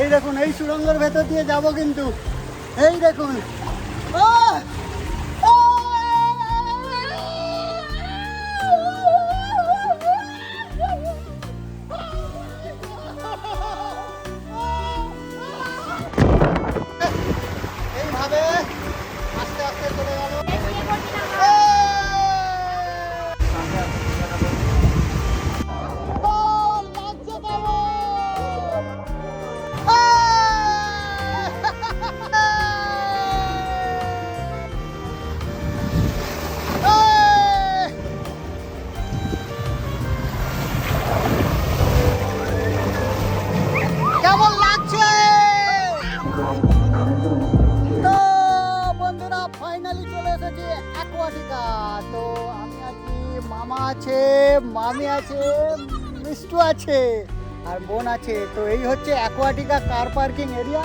এই দেখুন এই সুড়ঙ্গের ভেতর দিয়ে যাব কিন্তু। এই দেখুন। তো বন্ধুরা ফাইনালি চলে এসেছি অ্যাকোয়াটিকা তো আমি আছি, মামা আছে, মামি আছে, মিষ্টু আছে, আর বোন আছে। তো এই হচ্ছে অ্যাকোয়াটিকা কার পার্কিং এরিয়া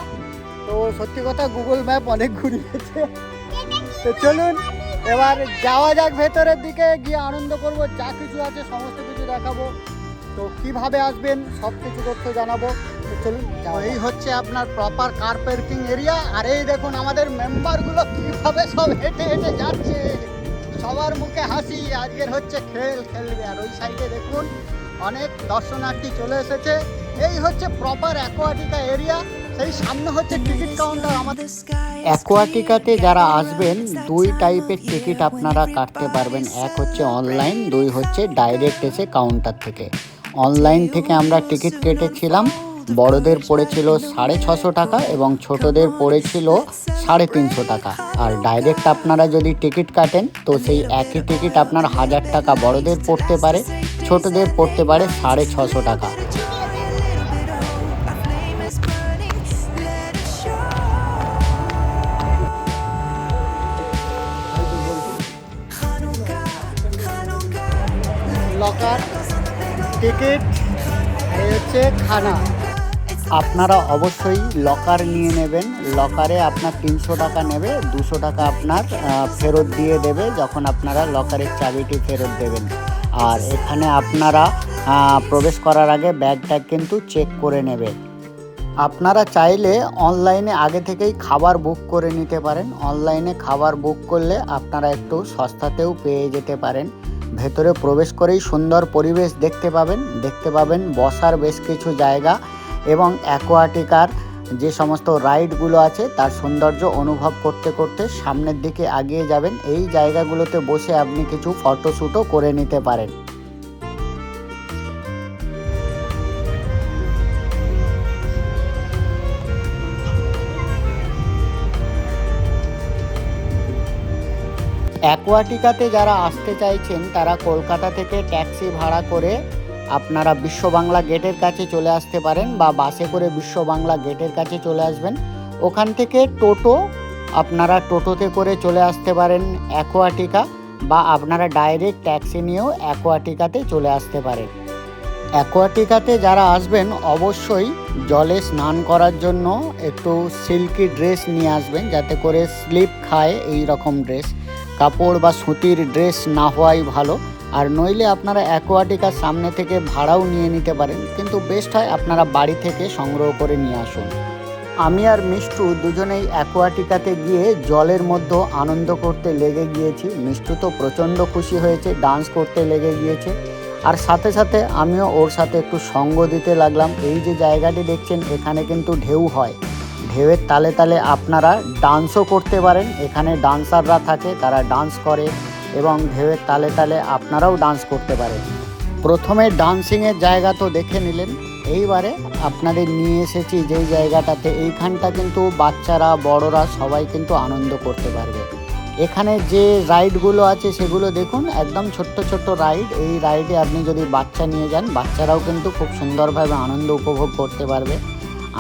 তো সত্যি কথা গুগল ম্যাপ অনেক ঘুরিয়েছে তো চলুন, এবার যাওয়া যাক ভেতরের দিকে, গিয়ে আনন্দ করব, যা কিছু আছে, সমস্ত কিছু দেখাবো। তো কীভাবে আসবেন সব কিছু তথ্য জানাব। চলুন এই হচ্ছে আপনার প্রপার কার পার্কিং এরিয়া আর এই দেখুন আমাদের মেম্বারগুলো কীভাবে সব হেঁটে হেঁটে যাচ্ছে। সবার মুখে হাসি আজকের হচ্ছে খেল খেলবে। আর ওই সাইডে দেখুন অনেক দর্শনার্থী চলে এসেছে। এই হচ্ছে প্রপার অ্যাকোয়াটিকা এরিয়া সেই সামনে হচ্ছে টিকিট কাউন্টার আমাদের। অ্যাকোয়াটিকাতে যারা আসবেন দুই টাইপের টিকিট আপনারা কাটতে পারবেন। এক হচ্ছে অনলাইন দুই হচ্ছে ডাইরেক্ট এসে কাউন্টার থেকে। অনলাইন থেকে আমরা টিকিট কেটেছিলাম। বড়দের পড়েছিল সাড়ে ছশো টাকা এবং ছোটদের পড়েছিল সাড়ে তিনশো টাকা। আর ডাইরেক্ট আপনারা যদি টিকিট কাটেন, তো সেই একই টিকিট আপনার হাজার টাকা বড়দের পড়তে পারে, ছোটদের পড়তে পারে সাড়ে ছশো টাকা। লকার টিকিট হচ্ছে খানা। আপনারা অবশ্যই লকার নিয়ে নেবেন। লকারে আপনার তিনশো টাকা নেবে, দুশো টাকা আপনার ফেরত দিয়ে দেবে যখন আপনারা লকারের চাবিটি ফেরত দেবেন। আর এখানে আপনারা প্রবেশ করার আগে ব্যাগটা কিন্তু চেক করে নেবে। আপনারা চাইলে অনলাইনে আগে থেকেই খাবার বুক করে নিতে পারেন। অনলাইনে খাবার বুক করলে আপনারা একটু সস্তাতেও পেয়ে যেতে পারেন। ভেতরে প্রবেশ করেই সুন্দর পরিবেশ দেখতে পাবেন। দেখতে পাবেন বসার বেশ কিছু জায়গা। এবং অ্যাকোয়াটিকার যে সমস্ত রাইডগুলো আছে, তার সৌন্দর্য অনুভব করতে করতে সামনের দিকে এগিয়ে যাবেন। এই জায়গাগুলোতে বসে আপনি কিছু ফটোশ্যুটও করে নিতে পারেন। অ্যাকোয়াটিকাতে যারা আসতে চাইছেন, তারা কলকাতা থেকে ট্যাক্সি ভাড়া করে আপনারা বিশ্ব বাংলা গেটের কাছে চলে আসতে পারেন বা বাসে করে বিশ্ব বাংলা গেটের কাছে চলে আসবেন। ওখান থেকে টোটো, আপনারা টোটোতে করে চলে আসতে পারেন অ্যাকোয়াটিকা বা আপনারা ডাইরেক্ট ট্যাক্সি নিয়েও অ্যাকোয়াটিকাতে চলে আসতে পারেন। অ্যাকোয়াটিকাতে যারা আসবেন অবশ্যই জলে স্নান করার জন্য একটু সিল্কি ড্রেস নিয়ে আসবেন যাতে করে স্লিপ খায় এই রকম ড্রেস। কাপড় বা সুতির ড্রেস না হওয়াই ভালো। আর নইলে আপনারা অ্যাকোয়াটিকার সামনে থেকে ভাড়াও নিয়ে নিতে পারেন, কিন্তু বেস্ট হয় আপনারা বাড়ি থেকে সংগ্রহ করে নিয়ে আসুন। আমি আর মিষ্টু দুজনেই অ্যাকোয়াটিকাতে গিয়ে জলের মধ্যে আনন্দ করতে লেগে গিয়েছি। মিষ্টু তো প্রচণ্ড খুশি হয়েছে, ডান্স করতে লেগে গিয়েছে। আর সাথে সাথে আমিও ওর সাথে একটু সঙ্গ দিতে লাগলাম। এই যে জায়গাটি দেখছেন, এখানে কিন্তু ঢেউ হয়। ঢেউয়ের তালে তালে আপনারা ডান্সও করতে পারেন। এখানে ডান্সাররা থাকে, তারা ডান্স করে। এবং ঢেউয়ের তালে তালে আপনারাও ডান্স করতে পারেন। প্রথমে ডান্সিংয়ের জায়গা তো দেখে নিলেন, এইবারে আপনাদের নিয়ে এসেছি যেই জায়গাটাতে, এইখানটা কিন্তু বাচ্চারা, বড়রা সবাই কিন্তু আনন্দ করতে পারবে। এখানে যে রাইডগুলো আছে সেগুলো দেখুন, একদম ছোট্ট ছোট্ট রাইড এই রাইডে আপনি যদি বাচ্চা নিয়ে যান, বাচ্চারাও কিন্তু খুব সুন্দরভাবে আনন্দ উপভোগ করতে পারবে।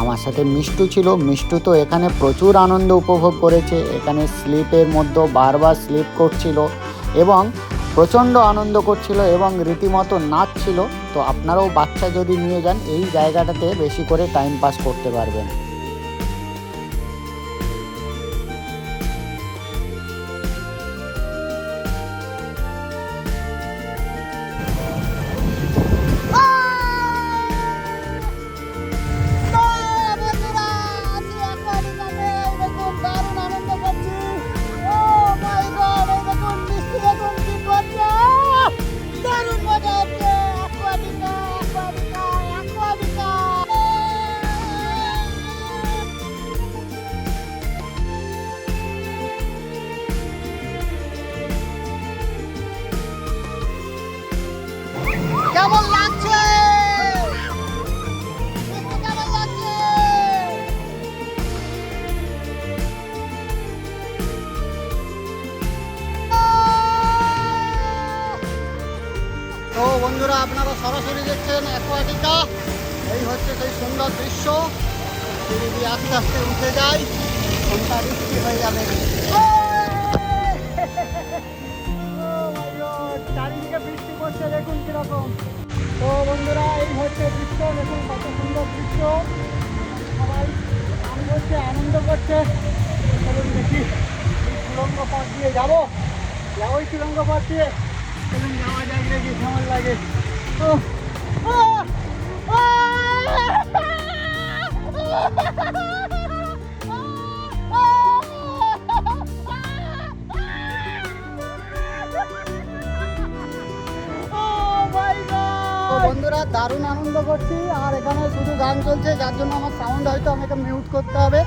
আমার সাথে মিষ্টু ছিল, মিষ্টু তো এখানে প্রচুর আনন্দ উপভোগ করেছে, এখানে স্লিপের মধ্যে বারবার স্লিপ করছিল। এবং প্রচণ্ড আনন্দ করছিল এবং রীতিমতো নাচছিল। তো আপনারাও বাচ্চা যদি নিয়ে যান, এই জায়গাটাতে বেশি করে টাইম পাস করতে পারবেন। সরাসরি দেখছেন অ্যাকোয়াটিকা। এই হচ্ছে সেই সুন্দর দৃশ্য। দিয়ে আস্তে আস্তে উঠে যায় ঘণ্টা বৃষ্টি হয়ে যাবে। চারিদিকে বৃষ্টি পড়ছে, দেখুন কীরকম। তো বন্ধুরা, এই হচ্ছে দৃশ্য, দেখুন কত সুন্দর দৃশ্য। সবাই গান করছে, আনন্দ করছে। চলুন দেখি এই সুরঙ্গ পথ দিয়ে যাব। যাব সুরঙ্গ পথ দিয়ে। চলুন যাওয়া যাক, দেখি কেমন লাগে। বন্ধুরা, দারুণ আনন্দ করছি। আর এখানে শুধু গান চলছে, যার জন্য আমার সাউন্ড হয়তো আমাকে মিউট করতে হবে।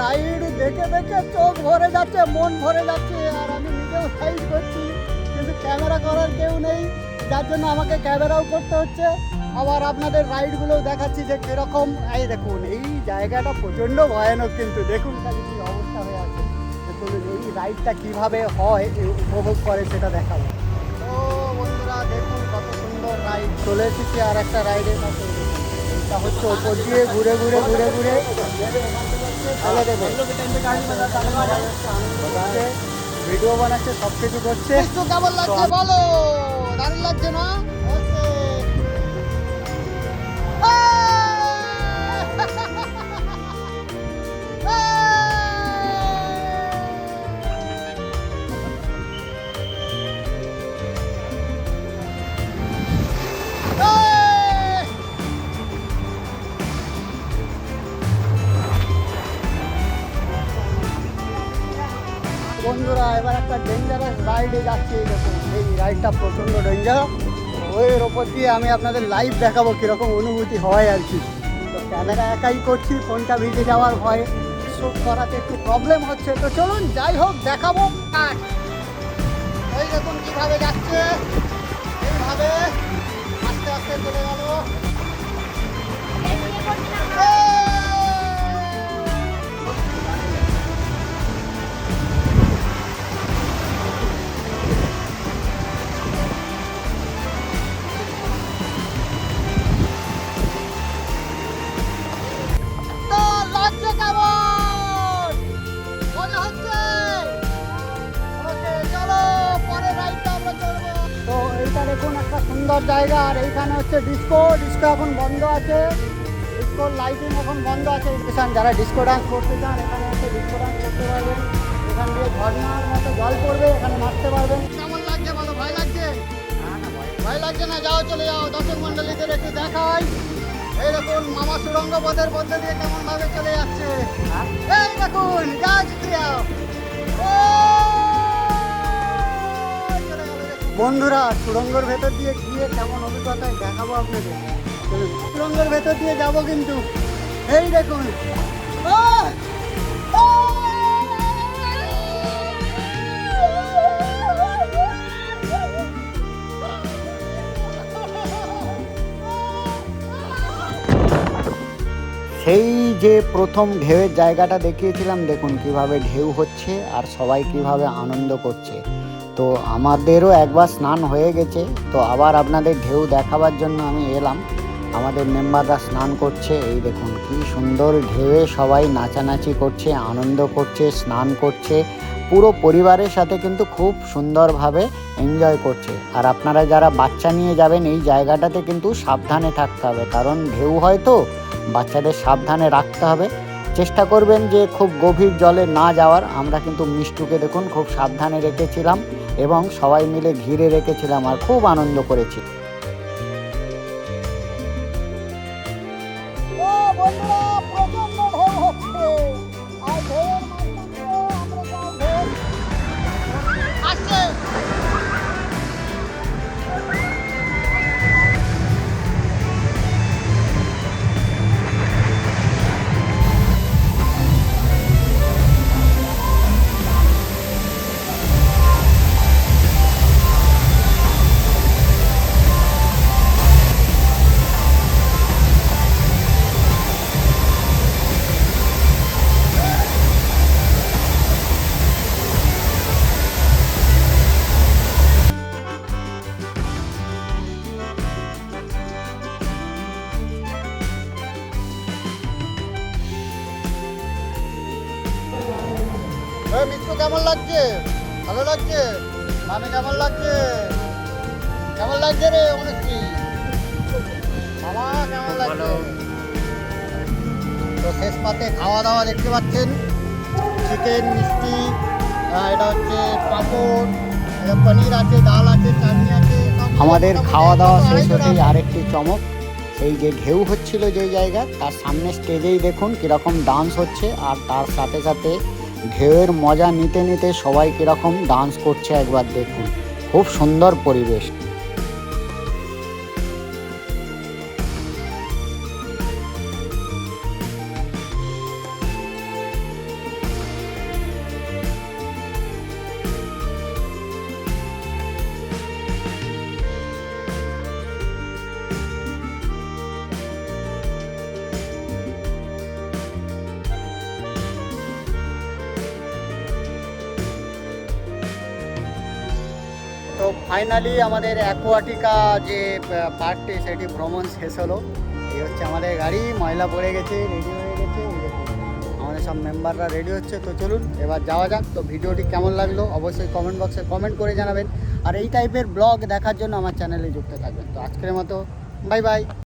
রাইড দেখে দেখে চোখ ভরে যাচ্ছে, মন ভরে যাচ্ছে, আর আমি নিজেও সাইড করছি, কিন্তু ক্যামেরা করার কেউ নেই। যার জন্য আমাকে ক্যামেরাও করতে হচ্ছে। আবার আপনাদের রাইডগুলোও দেখাচ্ছি যে কীরকম। এই দেখুন, এই জায়গাটা প্রচণ্ড ভয়ানক কিন্তু। দেখুন খালি কি অবস্থা হয়ে আছে। চলুন এই রাইডটা কীভাবে হয় উপভোগ করে সেটা দেখাবো। তো বন্ধুরা, দেখুন কত সুন্দর রাইড চলে এসেছি, আর একটা রাইডের মতো। এটা হচ্ছে ওপর দিয়ে ঘুরে ঘুরে ঘুরে ঘুরে। ভিডিও বানাচ্ছে সব কিছু করছে কেমন লাগছে বলো? দারুণ লাগছে না? বন্ধুরা, এবার একটা ডেঞ্জারাস রাইডে যাচ্ছি এই দেখুন। এই রাইডটা প্রচণ্ড ডেঞ্জার ওয়ের ওপর দিয়ে আমি আপনাদের লাইভ দেখাবো কীরকম অনুভূতি হয় আর কি। ক্যামেরা একাই করছি ফোনটা ভিজে যাওয়ার ভয়ে। শ্যুট করাতে একটু প্রবলেম হচ্ছে। তো চলুন, যাই হোক, দেখাবো। এই দেখুন কীভাবে যাচ্ছে। এইভাবে আস্তে আস্তে চলে গেল। সুন্দর জায়গা, আর এইখানে হচ্ছে ডিস্কো ডিস্কো এখন বন্ধ আছে। ডিস্কোর লাইটিং এখন বন্ধ আছে এখানে যারা ডিস্কো ডান্স করতে চান, এখানে হচ্ছে ডিস্কো ডান্স করতে পারবেন। এখান দিয়ে ঝর্ণার মতো জল পড়বে, এখানে নাচতে পারবেন। কেমন লাগছে বলো, ভয় লাগছে? ভয় লাগছে না, যাও, চলে যাও। দর্শক মন্ডলীদের একটু দেখাই। এই দেখুন, মামা সুরঙ্গ পথের মধ্যে দিয়ে কেমন ভাবে চলে যাচ্ছে। এই দেখুন যাও। দিয়া বন্ধুরা সুরঙ্গর ভেতর দিয়ে গিয়ে কেমন অভিজ্ঞতায় দেখাবো আপনাদের? চলুন, সুরঙ্গের ভেতর দিয়ে যাব কিন্তু। এই দেখুন। সেই যে প্রথম ঢেউয়ের জায়গাটা দেখিয়েছিলাম দেখুন কীভাবে ঢেউ হচ্ছে আর সবাই কীভাবে আনন্দ করছে। তো আমাদেরও একবার স্নান হয়ে গেছে, তো আবার আপনাদের ঢেউ দেখাবার জন্য আমি এলাম। আমাদের মেম্বাররা স্নান করছে, এই দেখুন কি সুন্দর ঢেউয়ে সবাই নাচানাচি করছে, আনন্দ করছে, স্নান করছে। পুরো পরিবারের সাথে কিন্তু খুব সুন্দরভাবে এনজয় করছে। আর আপনারা যারা বাচ্চা নিয়ে যাবেন, এই জায়গাটাতে কিন্তু সাবধানে থাকতে হবে, কারণ ঢেউ হয় তো, বাচ্চাদের সাবধানে রাখতে হবে। চেষ্টা করবেন যে খুব গভীর জলে না যাওয়ার, আমরা কিন্তু মিষ্টুকে দেখুন খুব সাবধানে রেখেছিলাম। এবং সবাই মিলে ঘিরে রেখেছিলাম আর খুব আনন্দ করেছি। মিত্র কেমন লাগছে? ভালো লাগছে? মামি কেমন লাগছে? কেমন লাগছে রে অনুশ্রী মামা কেমন লাগছে? তো শেষ পাতে খাওয়া দাওয়া দেখতে পাচ্ছেন। চিকেন মিষ্টি এটা হচ্ছে পাঁপড় পনির আছে ডাল আছে চাটনি আছে আমাদের খাওয়া দাওয়া শেষ হতেই আরেকটি চমক এই যে ঢেউ হচ্ছিল যে জায়গা তার সামনে স্টেজেই দেখুন কীরকম ডান্স হচ্ছে আর তার সাথে সাথে ঢেউয়ের মজা নিতে নিতে সবাই কীরকম ডান্স করছে একবার দেখুন। খুব সুন্দর পরিবেশ। ফাইনালি আমাদের অ্যাকোয়াটিকা যে পার্কটি সেটি ভ্রমণ শেষ হলো। এই হচ্ছে আমাদের গাড়ি, ময়লা পড়ে গেছে রেডি হয়ে গেছে আমাদের সব মেম্বাররা রেডি হচ্ছে, তো চলুন, এবার যাওয়া যাক। তো ভিডিওটি কেমন লাগল অবশ্যই কমেন্ট বক্সে কমেন্ট করে জানাবেন। আর এই টাইপের ব্লগ দেখার জন্য আমার চ্যানেলে যুক্ত থাকবেন। তো আজকের মতো বাই বাই